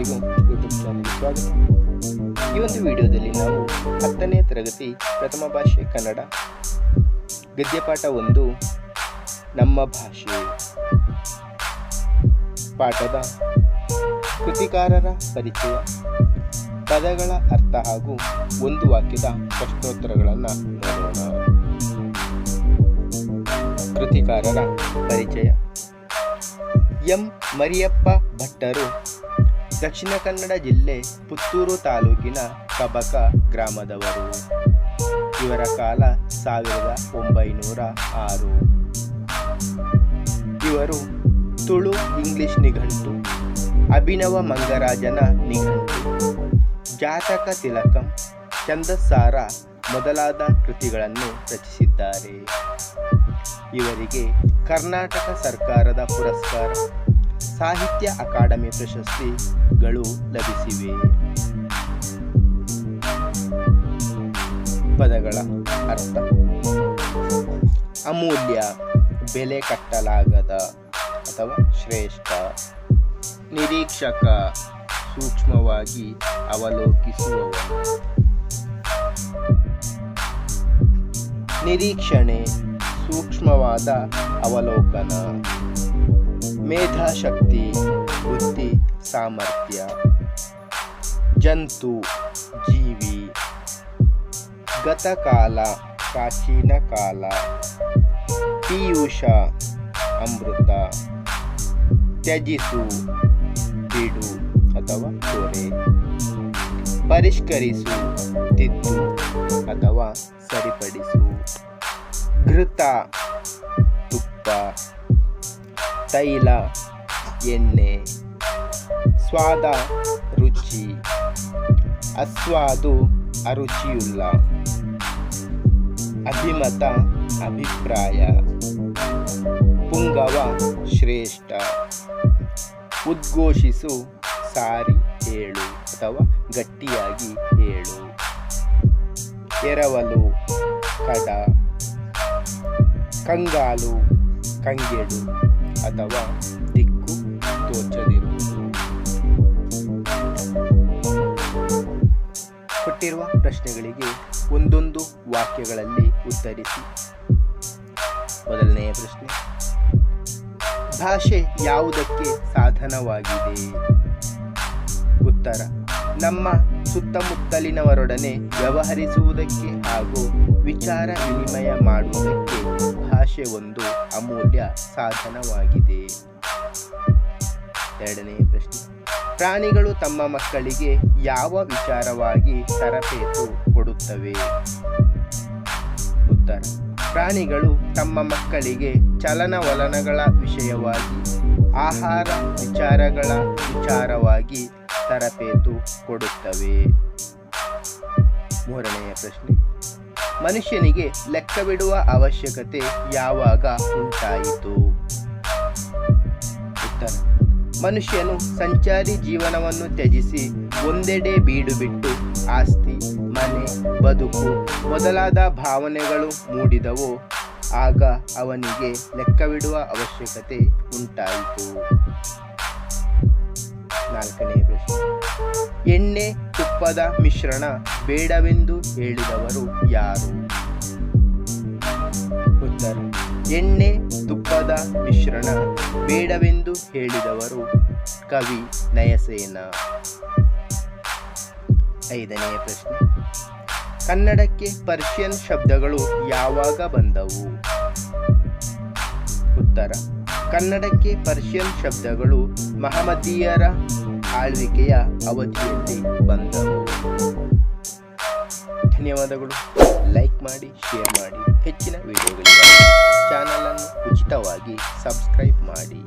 ಎಲ್ಲರಿಗೂ ಯೂಟ್ಯೂಬ್ ಚಾನಲ್ಗೆ ಸ್ವಾಗತ. ಈ ಒಂದು ವಿಡಿಯೋದಲ್ಲಿ ನಾವು ಹತ್ತನೇ ತರಗತಿ ಪ್ರಥಮ ಭಾಷೆ ಕನ್ನಡ. ಗದ್ಯಪಾಠ ಒಂದು, ನಮ್ಮ ಭಾಷೆ. ಪಾಠದ ಕೃತಿಕಾರರ ಪರಿಚಯ, ಪದಗಳ ಅರ್ಥ ಹಾಗೂ ಒಂದು ವಾಕ್ಯದ ಪ್ರಶ್ನೋತ್ತರಗಳನ್ನು ನೋಡೋಣ. ಕೃತಿಕಾರರ ಪರಿಚಯ. ಎಂ. ಮರಿಯಪ್ಪ ಭಟ್ಟರು ದಕ್ಷಿಣ ಕನ್ನಡ ಜಿಲ್ಲೆ ಪುತ್ತೂರು ತಾಲೂಕಿನ ಕಬಕ ಗ್ರಾಮದವರು. ಇವರ ಕಾಲ ಸಾವಿರದ ಒಂಬೈನೂರ ಆರು. ಇವರು ತುಳು ಇಂಗ್ಲಿಷ್ ನಿಘಂಟು, ಅಭಿನವ ಮಂಗರಾಜನ ನಿಘಂಟು, ಜಾತಕ ತಿಲಕಂ ಚಂದಸ್ಸಾರ ಮೊದಲಾದ ಕೃತಿಗಳನ್ನು ರಚಿಸಿದ್ದಾರೆ. ಇವರಿಗೆ ಕರ್ನಾಟಕ ಸರ್ಕಾರದ ಪುರಸ್ಕಾರ ಸಾಹಿತ್ಯ ಅಕಾಡೆಮಿ ಪ್ರಶಸ್ತಿಗಳು ಲಭಿಸಿವೆ. ಪದಗಳ ಅರ್ಥ. ಅಮೂಲ್ಯ ಬೆಲೆ ಕಟ್ಟಲಾಗದ ಅಥವಾ ಶ್ರೇಷ್ಠ. ನಿರೀಕ್ಷಕ ಸೂಕ್ಷ್ಮವಾಗಿ ಅವಲೋಕಿಸುವ ನಿರೀಕ್ಷಣೆ ಸೂಕ್ಷ್ಮವಾದ ಅವಲೋಕನ. ಮೇಧಾಶಕ್ತಿ, ಬುದ್ಧಿ, ಸಾಮರ್ಥ್ಯ, ಜಂತು, ಜೀವಿ, ಗತಕಾಲ, ಪ್ರಾಚೀನ ಕಾಲ, ಪೀಯೂಷ, ಅಮೃತ, ತ್ಯಜಿಸು, ಬಿಡು ಅಥವಾ ಕೊರೆ ಪರಿಷ್ಕರಿಸು, ತಿದ್ದು ಅಥವಾ ಸರಿಪಡಿಸು, ಘೃತ, ತುಪ್ಪ ತೈಲ, ಎಣ್ಣೆ, ಸ್ವಾದ ರುಚಿ, ಅಸ್ವಾದು ಅರುಚಿಯುಳ್ಳ ಅಭಿಮತ ಅಭಿಪ್ರಾಯ, ಪುಂಗವ ಶ್ರೇಷ್ಠ, ಉದ್ಘೋಷಿಸು ಸಾರಿ ಹೇಳು ಅಥವಾ ಗಟ್ಟಿಯಾಗಿ ಹೇಳು. ಎರವಲು, ಕಡ, ಕಂಗಾಲು, ಕಂಗೆಡು. ಅಥವಾ ದಿಕ್ಕು ತೋಚದಿರುವುದು ಕೊಟ್ಟಿರುವ ಪ್ರಶ್ನೆಗಳಿಗೆ ಒಂದೊಂದು ವಾಕ್ಯಗಳಲ್ಲಿ ಉತ್ತರಿಸಿ. ಮೊದಲನೆಯ ಪ್ರಶ್ನೆ. ಭಾಷೆ ಯಾವುದಕ್ಕೆ ಸಾಧನವಾಗಿದೆ? ಉತ್ತರ. ನಮ್ಮ ಸುತ್ತಮುತ್ತಲಿನವರೊಡನೆ ವ್ಯವಹರಿಸುವುದಕ್ಕೆ ಹಾಗೂ ವಿಚಾರ ವಿನಿಮಯ ಮಾಡುವುದಕ್ಕೆ. ಭಾಷೆ ಒಂದು ಅಮೂಲ್ಯ ಸಾಧನವಾಗಿದೆ. ಎರಡನೇ ಪ್ರಶ್ನೆ. ಪ್ರಾಣಿಗಳು ತಮ್ಮ ಮಕ್ಕಳಿಗೆ ಯಾವ ವಿಚಾರವಾಗಿ ತರಬೇತು ಕೊಡುತ್ತವೆ? ಉತ್ತರ. ಪ್ರಾಣಿಗಳು ತಮ್ಮ ಮಕ್ಕಳಿಗೆ ಚಲನವಲನಗಳ ವಿಷಯವಾಗಿ, ಆಹಾರ ವಿಚಾರಗಳ ವಿಚಾರವಾಗಿ ತರಬೇತು ಕೊಡುತ್ತವೆ. ಮೂರನೆಯ ಪ್ರಶ್ನೆ. ಮನುಷ್ಯನಿಗೆ ಲೆಕ್ಕವಿಡುವ ಅವಶ್ಯಕತೆ ಯಾವಾಗ ಉಂಟಾಯಿತು? ಉತ್ತರ. ಮನುಷ್ಯನು ಸಂಚಾರಿ ಜೀವನವನ್ನು ತ್ಯಜಿಸಿ ಒಂದೆಡೆ ಬೀಡು ಬಿಟ್ಟು ಆಸ್ತಿ, ಮನೆ, ಬದುಕು ಮೊದಲಾದ ಭಾವನೆಗಳು ಮೂಡಿದವು. ಆಗ ಅವನಿಗೆ ಲೆಕ್ಕವಿಡುವ ಅವಶ್ಯಕತೆ ಉಂಟಾಯಿತು. ನಾಲ್ಕನೇ ಪ್ರಶ್ನೆ. ಎಣ್ಣೆ ತುಪ್ಪದ ಮಿಶ್ರಣ ಬೇಡವೆಂದು ಹೇಳಿದವರು ಯಾರು? ಉತ್ತರ. ಎಣ್ಣೆ ತುಪ್ಪದ ಮಿಶ್ರಣ ಬೇಡವೆಂದು ಹೇಳಿದವರು ಕವಿ ನಯಸೇನ. ಐದನೆಯ ಪ್ರಶ್ನೆ. ಕನ್ನಡಕ್ಕೆ ಪರ್ಷಿಯನ್ ಶಬ್ದಗಳು ಯಾವಾಗ ಬಂದವು? ಉತ್ತರ. ಕನ್ನಡಕ್ಕೆ ಪರ್ಷಿಯನ್ ಶಬ್ದಗಳು ಮಹಮ್ಮದೀಯರ ಆಳ್ವಿಕೆಯ ಅವಧಿಯಲ್ಲಿ ಬಂದವು. ಧನ್ಯವಾದಗಳು. ಲೈಕ್ ಮಾಡಿ ಶೇರ್ ಮಾಡಿ. ಹೆಚ್ಚಿನ ವಿಡಿಯೋಗಳಿಗಾಗಿ ಚಾನಲನ್ನು ಉಚಿತವಾಗಿ ಸಬ್ಸ್ಕ್ರೈಬ್ ಮಾಡಿ.